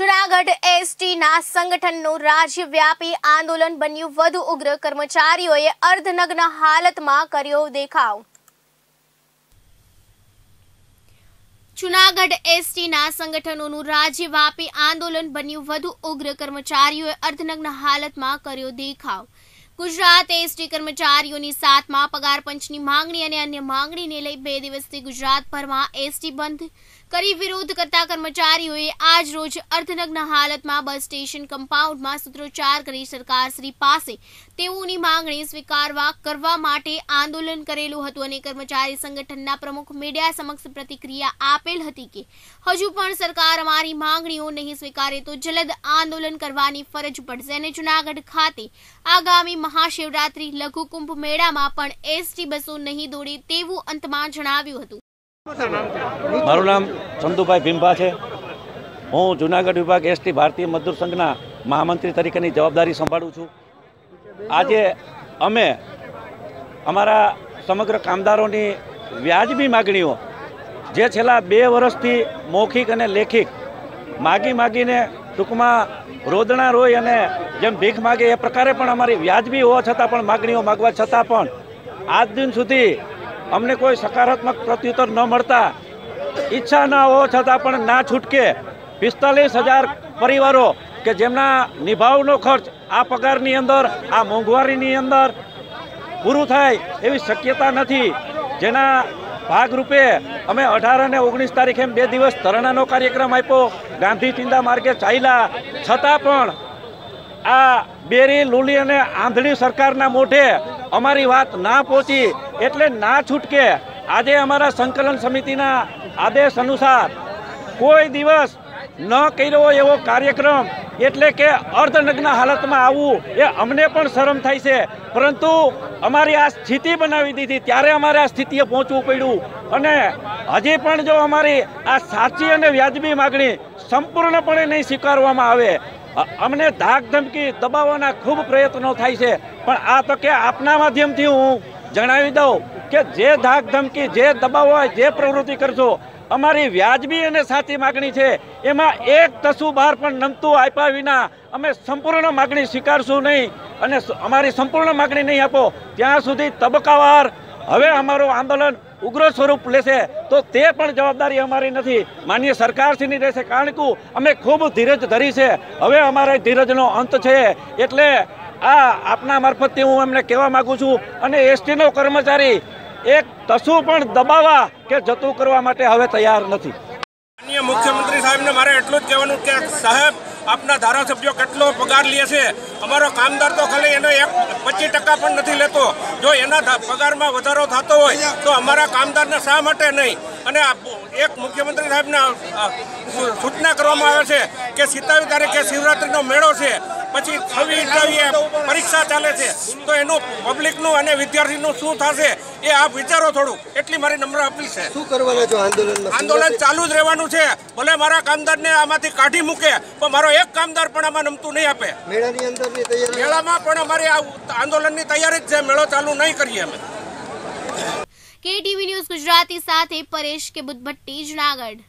જુનાગઢ એસટીના સંગઠનનું રાજ્યવ્યાપી આંદોલન બન્યું. વધુ ઉગ્ર કર્મચારીઓએ અર્ધનગ્ન હાલતમાં કર્યો દેખાવ. જુનાગઢ એસટીના સંગઠનોનું રાજ્યવ્યાપી આંદોલન બન્યું. વધુ ઉગ્ર કર્મચારીઓએ અર્ધનગ્ન હાલતમાં કર્યો દેખાવ. ગુજરાત એસટી કર્મચારીઓની સાતમા, પગાર પંચની માંગણી અને અન્ય માંગણીને લઈ બે દિવસથી ગુજરાતભરમાં એસટી બંધ કરી વિરોધ કરતા કર્મચારીઓએ આજ અર્ધનગ્ન હાલતમાં બસ સ્ટેશન કમ્પાઉન્ડમાં સૂત્રોચ્ચાર કરી સરકારશ્રી પાસે તેઓની માંગણી સ્વીકારવા, કરવા માટે આંદોલન કરેલું હતું અને કર્મચારી સંગઠનના પ્રમુખ મીડિયા સમક્ષ પ્રતિક્રિયા આપેલ હતી કે હજુ પણ સરકાર અમારી માંગણીઓ નહીં સ્વીકારે તો જલદ આંદોલન કરવાની ફરજ પડશે અને જુનાગઢ ખાતે આગામી મહાશિવરાત્રી લઘુકુંભ મેળામાં પણ એસટી બસો નહીં દોડે તેવું અંતમાં જણાવ્યું હતું. મારું નામ ચંદુભાઈ ભીમભા છે. હું જુનાગઢ વિભાગ એસટી ભારતીય મજદૂર સંઘના મહામંત્રી તરીકેની જવાબદારી સંભાળું છું. આજે અમે અમારા સમગ્ર કામદારોની વ્યાજબી માગણીઓ જે છેલ્લા બે વર્ષથી મૌખિક અને લેખિક માગી માગીને ટૂંકમાં રોદણા રોય અને જેમ ભીખ માગે એ પ્રકારે પણ અમારી વ્યાજબી હોવા છતાં પણ માગણીઓ માગવા છતાં પણ આજ દિન સુધી અમને કોઈ સકારાત્મક પ્રત્યુત્તર ન મળતા. ઈચ્છા ન હોવા છતાં પણ ના છૂટકે પિસ્તાલીસ હજાર પરિવારો કે જેમના નિભાવનો ખર્ચ આ પગારની અંદર, આ મોંઘવારીની અંદર પૂરું થાય એવી શક્યતા નથી. જેના ભાગરૂપે અમે અઢાર અને ઓગણીસ તારીખે બે દિવસ ધરણાનો કાર્યક્રમ આપ્યો. ગાંધી ચિંતા માર્ગે ચાલ્યા. છતાં પણ આ બેરી, લુલી અને આંધળી સરકારના મોઢે અમારી વાત ના પહોંચી એટલે ના છૂટકે આજે અમારા સંકલન સમિતિના આદેશ અનુસાર કોઈ દિવસ ન કર્યો એવો કાર્યક્રમ એટલે કે અર્ધનગ્ન હાલતમાં આવવું એ અમને પણ શરમ થાય છે. પરંતુ અમારી આ સ્થિતિ બનાવી દીધી, ત્યારે અમારે આ સ્થિતિએ પહોંચવું પડ્યું. અને હજી પણ જો અમારી આ સાચી અને વ્યાજબી માગણી સંપૂર્ણપણે નહીં સ્વીકારવામાં આવે અમને ધાક ધમકી દબાવવાના ખૂબ પ્રયત્નો થાય છે. પણ આ તકે આપના માધ્યમથી હું જણાવી દઉં કે જે ધાક ધમકી, જે દબાવ હોય, જે પ્રવૃત્તિ કરશો, અમારી વ્યાજબી અને સાચી માગણી છે. એમાં એક તસુ બહાર પણ નમતું આપ્યા વિના અમે સંપૂર્ણ માગણી સ્વીકારશું નહીં અને અમારી સંપૂર્ણ માગણી નહીં આપો. ત્યાં સુધી તબક્કાવાર હવે અમારું આંદોલન ઉગ્ર સ્વરૂપ લેશે તો તે પણ જવાબદારી અમારી નથી. માન્ય સરકારશ્રીની રહેશે કારણ કે અમે ખૂબ ધીરજ ધરી છે. હવે અમારે ધીરજનો અંત છે. એટલે આ આપના મારફતથી હું એમને કહેવા માગું છું અને એસટીનો કર્મચારી એક તસું પણ દબાવવા કે જતું કરવા માટે હવે તૈયાર નથી. મુખ્યમંત્રી સાહેબને મારે એટલું જ કહેવાનું કે સાહેબ આપના ધારાસભ્યો કેટલો પગાર લે છે? અમારો કામદાર તો ખાલી એનો એક પચીસ ટકા પણ નથી લેતો. જો એના પગારમાં વધારો થતો હોય, તો અમારા કામદારને શા માટે નહીં? અને એક મુખ્યમંત્રી સાહેબને સૂચના કરવામાં આવે છે કે સિત્તાવીસ તારીખે શિવરાત્રિનો મેળો છે. પછી છવ્વીસ અઠ્ઠાવીએ પરીક્ષા ચાલે છે. તો એનું પબ્લિકનું અને વિદ્યાર્થીનું શું થશે એ આપ વિચારો થોડું. એટલી મારી નમ્ર અપીલ છે. શું કરવાના છો આંદોલન આંદોલન ચાલુ જ રહેવાનું છે. ભલે મારા કામદારને આમાંથી કાઢી મૂકે પણ મારો એક કામદાર પણ આમાં નમતું નહીં આપે. મેળાની અંદરની તૈયારી? મેળામાં પણ અમારી આ આંદોલનની તૈયારી જ છે. મેળો ચાલુ નહીં કરીએ અમે. કેટીવી ન્યૂઝ ગુજરાતી સાથે પરેશ કે બુદ્ધભટ્ટી જુનાગઢ.